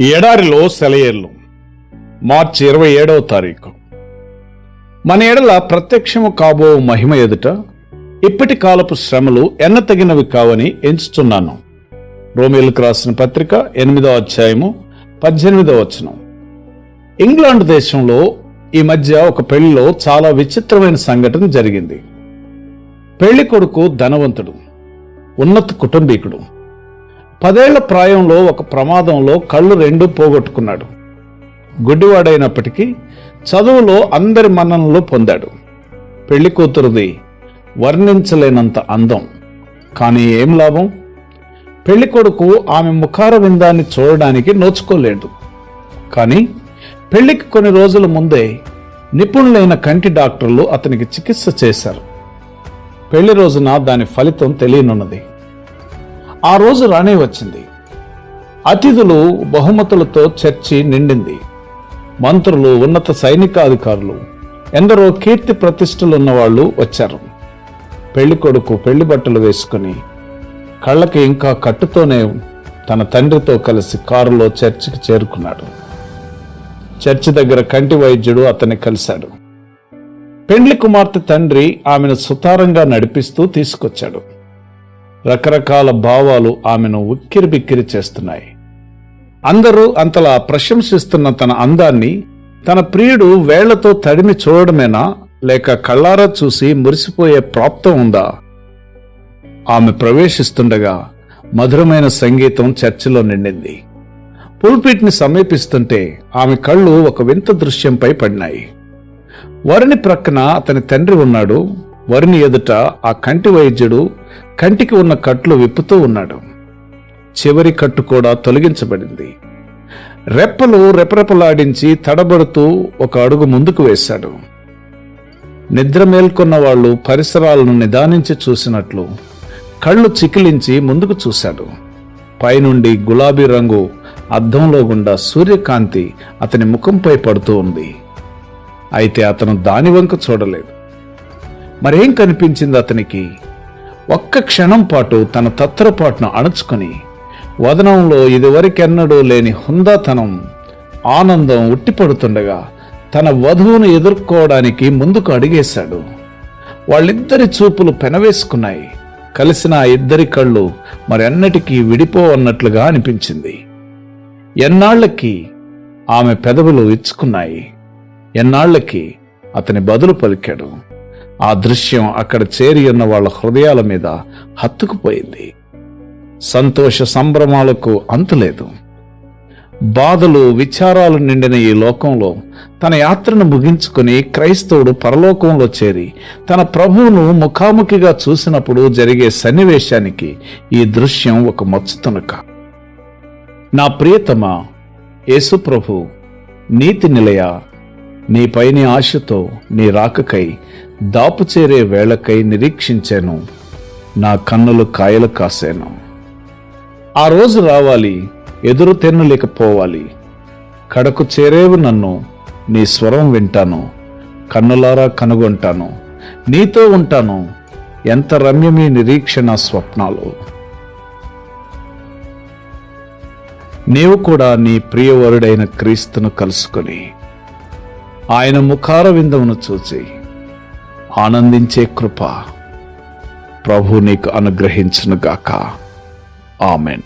ఎడారిలో సెలయేర్లు. మార్చి ఇరవై ఏడవ తారీఖు. మన ఎడల ప్రత్యక్షము కాబో మహిమ ఎదుట ఇప్పటి కాలపు శ్రమలు ఎన్నతగినవి కావని ఎంచుతున్నాను రోమిలకు రాసిన పత్రిక ఎనిమిదో అధ్యాయము పద్దెనిమిదో వచనం. ఇంగ్లాండ్ దేశంలో ఈ మధ్య ఒక పెళ్ళిలో చాలా విచిత్రమైన సంఘటన జరిగింది. పెళ్ళి కొడుకు ధనవంతుడు ఉన్నత కుటుంబీకుడు. పదేళ్ళ ప్రాయంలో ఒక ప్రమాదంలో కళ్ళు రెండు పోగొట్టుకున్నాడు. గుడ్డివాడైనప్పటికీ చదువులో అందరి మన్ననలు పొందాడు. పెళ్ళి కూతురుది వర్ణించలేనంత అందం. కానీ ఏం లాభం? పెళ్ళి కొడుకు ఆమె ముఖార విందాన్ని చూడడానికి నోచుకోలేడు. కానీ పెళ్ళికి కొన్ని రోజుల ముందే నిపుణులైన కంటి డాక్టర్లు అతనికి చికిత్స చేశారు. పెళ్ళి రోజున దాని ఫలితం తెలియనున్నది. ఆ రోజు రానే వచ్చింది. అతిథులు బహుమతులతో చర్చి నిండింది. మంత్రులు ఉన్నత సైనికాధికారులు ఎందరో కీర్తి ప్రతిష్టలున్న వాళ్ళు వచ్చారు. పెళ్ళి కొడుకు పెళ్ళి బట్టలు వేసుకుని కళ్ళకి ఇంకా కట్టుతోనే తన తండ్రితో కలిసి కారులో చర్చికి చేరుకున్నాడు. చర్చి దగ్గర కంటి వైద్యుడు అతన్ని కలిశాడు. పెండ్లి కుమార్తె తండ్రి ఆమెను సుతారంగా నడిపిస్తూ తీసుకొచ్చాడు. రకరకాల భావాలు ఆమెను ఉక్కిరి బిక్కిరి చేస్తున్నాయి. అందరూ అంతలా ప్రశంసిస్తున్న తన అందాన్ని తన ప్రియుడు వేళ్ళతో తడిమి చూడడమేనా లేక కళ్ళారా చూసి మురిసిపోయే ప్రాప్తం ఉందా? ఆమె ప్రవేశిస్తుండగా మధురమైన సంగీతం చర్చిలో నిండింది. పుల్పిట్ని సమీపిస్తుంటే ఆమె కళ్ళు ఒక వింత దృశ్యంపై పడినాయి. వరిని ప్రక్కన అతని తండ్రి ఉన్నాడు. వరిని ఎదుట ఆ కంటి వైద్యుడు కంటికి ఉన్న కట్లు విప్పుతూ ఉన్నాడు. చివరి కట్టు కూడా తొలగించబడింది. రెప్పలు రెపరెపలాడించి తడబడుతూ ఒక అడుగు ముందుకు వేశాడు. నిద్ర మేల్కొన్న వాళ్ళు పరిసరాలను నిదానించి చూసినట్లు కళ్ళు చికిలించి ముందుకు చూశాడు. పైనుండి గులాబీ రంగు అద్దంలో గుండా సూర్యకాంతి అతని ముఖంపై పడుతూ ఉంది. అయితే అతను దాని వంక చూడలేదు. మరేం కనిపించింది అతనికి? ఒక్క క్షణం పాటు తన తత్రపాటును అణుచుకొని వదనంలో ఇదివరకెన్నడూ లేని హుందాతనం ఆనందం ఉట్టిపడుతుండగా తన వధువును ఎదుర్కోవడానికి ముందుకు అడిగేశాడు. వాళ్ళిద్దరి చూపులు పెనవేసుకున్నాయి. కలిసిన ఆ ఇద్దరి కళ్ళు మరెన్నటికీ విడిపోవన్నట్లుగా అనిపించింది. ఎన్నాళ్ళకి ఆమె పెదవులు ఇచ్చుకున్నాయి. ఎన్నాళ్ళకి అతని బదులు పలికాడు. ఆ దృశ్యం అక్కడ చేరి ఉన్న వాళ్ళ హృదయాల మీద హత్తుకుపోయింది. సంతోష సంభ్రమాలకు అంతులేదు బాధలు విచారాలు నిండిన ఈ లోకంలో తన యాత్రను ముగించుకుని క్రైస్తవుడు పరలోకంలో చేరి తన ప్రభువును ముఖాముఖిగా చూసినప్పుడు జరిగే సన్నివేశానికి ఈ దృశ్యం ఒక మచ్చుతునక నా ప్రియతమ యేసు ప్రభు నీతి నిలయ నీ పైని ఆశతో నీ రాకకై దాపు చేరే వేళకై నిరీక్షించాను. నా కన్నులు కాయలు కాశాను. ఆ రోజు రావాలి ఎదురు తెన్నులేకపోవాలి కడకు చేరేవు నన్ను నీ స్వరం వింటాను. కన్నులారా కనుగొంటాను. నీతో ఉంటాను. ఎంత రమ్యమీ నిరీక్షణ స్వప్నాలు. నీవు కూడా నీ ప్రియవరుడైన క్రీస్తును కలుసుకొని ఆయన ముఖార విందమును చూచి ఆనందించే కృప ప్రభు నీకు అనుగ్రహించునుగాక. ఆమెన్.